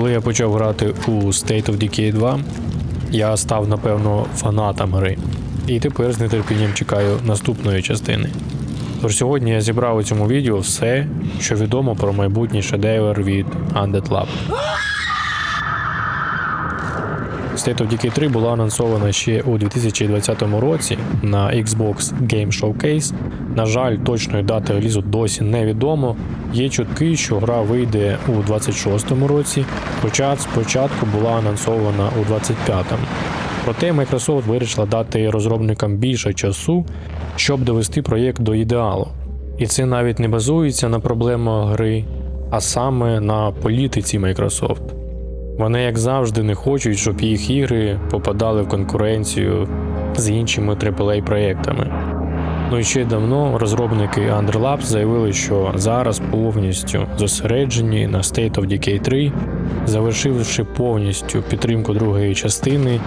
Коли я почав грати у State of Decay 2, я став напевно фанатом гри. І тепер з нетерпінням чекаю наступної частини. Тож сьогодні я зібрав у цьому відео все, що відомо про майбутній шедевр від Undead Lab. State of Decay 3 була анонсована ще у 2020 році на Xbox Game Showcase. На жаль, точної дати релізу досі невідомо. Є чутки, що гра вийде у 26-му році, хоча спочатку була анонсована у 25-му. Проте Microsoft вирішила дати розробникам більше часу, щоб довести проєкт до ідеалу. І це навіть не базується на проблемах гри, а саме на політиці Microsoft. Вони, як завжди, не хочуть, щоб їх ігри попадали в конкуренцію з іншими aaa проєктами. Ну і ще давно розробники Underlabs заявили, що зараз повністю зосереджені на State of Decay 3, завершивши повністю підтримку другої частини.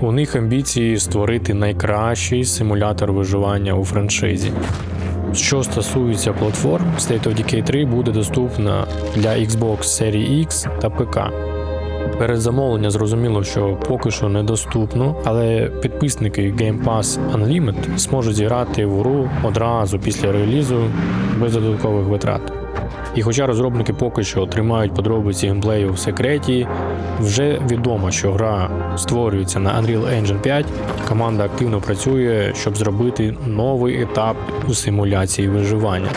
У них амбіції створити найкращий симулятор виживання у франшизі. Що стосується платформ, State of Decay 3 буде доступна для Xbox Series X та ПК. Передзамовлення зрозуміло, що поки що недоступно, але підписники Game Pass Unlimited зможуть зіграти в гру одразу після релізу без додаткових витрат. І хоча розробники поки що тримають подробиці геймплею в секреті, вже відомо, що гра створюється на Unreal Engine 5. Команда активно працює, щоб зробити новий етап у симуляції виживання.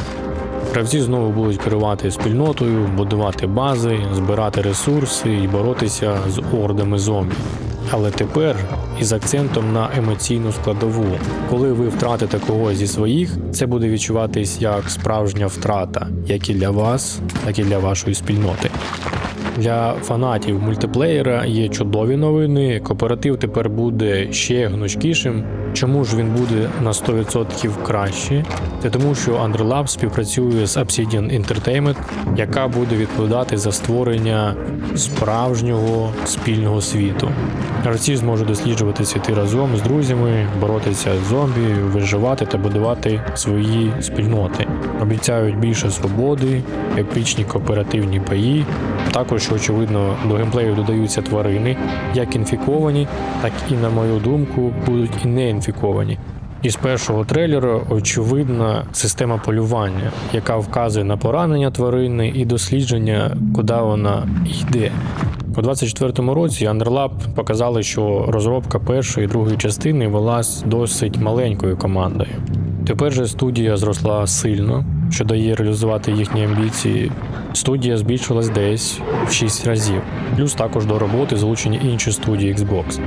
Гравці знову будуть керувати спільнотою, будувати бази, збирати ресурси і боротися з ордами зомбі. Але тепер із акцентом на емоційну складову. Коли ви втратите когось зі своїх, це буде відчуватись як справжня втрата, як і для вас, так і для вашої спільноти. Для фанатів мультиплеєра є чудові новини. Кооператив тепер буде ще гнучкішим. Чому ж він буде на 100% краще? Це тому, що Underlab співпрацює з Obsidian Entertainment, яка буде відповідати за створення справжнього спільного світу. Гравці зможуть досліджувати світи разом з друзями, боротися з зомбі, виживати та будувати свої спільноти. Обіцяють більше свободи, епічні кооперативні бої. Також, очевидно, до геймплею додаються тварини, як інфіковані, так і, на мою думку, будуть і не інфіковані. Із першого трейлера очевидна система полювання, яка вказує на поранення тварини і дослідження, куди вона йде. У 24-му році Underlab показали, що розробка першої і другої частини велась досить маленькою командою. Тепер же студія зросла сильно, що дає реалізувати їхні амбіції. Студія збільшилась десь в 6 разів. Плюс також до роботи залучені інші студії Xbox.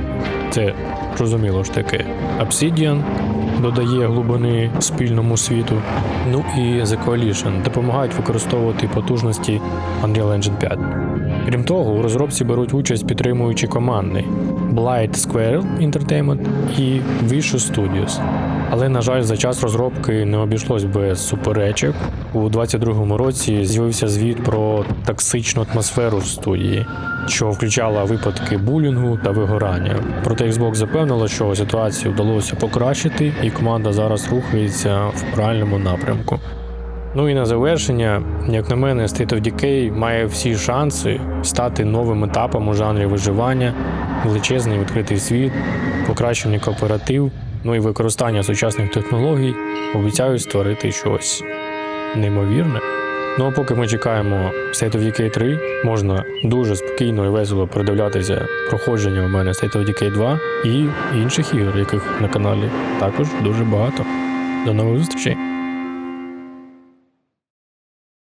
Це зрозуміло ж таки. Obsidian додає глибини спільному світу. Ну і The Coalition допомагають використовувати потужності Unreal Engine 5. Крім того, у розробці беруть участь підтримуючі команди Blight Squirrel Entertainment і Visual Studios. Але, на жаль, за час розробки не обійшлось без суперечок. У 22-му році з'явився звіт про токсичну атмосферу в студії, що включала випадки булінгу та вигорання. Проте Xbox запевнила, що ситуацію вдалося покращити, і команда зараз рухається в правильному напрямку. Ну і на завершення, як на мене, State of Decay має всі шанси стати новим етапом у жанрі виживання, величезний відкритий світ, покращений кооператив, ну і використання сучасних технологій обіцяють створити щось неймовірне. Ну а поки ми чекаємо State of Decay 3, можна дуже спокійно і весело придивлятися проходження у мене State of Decay 2 і інших ігор, яких на каналі також дуже багато. До нових зустрічей!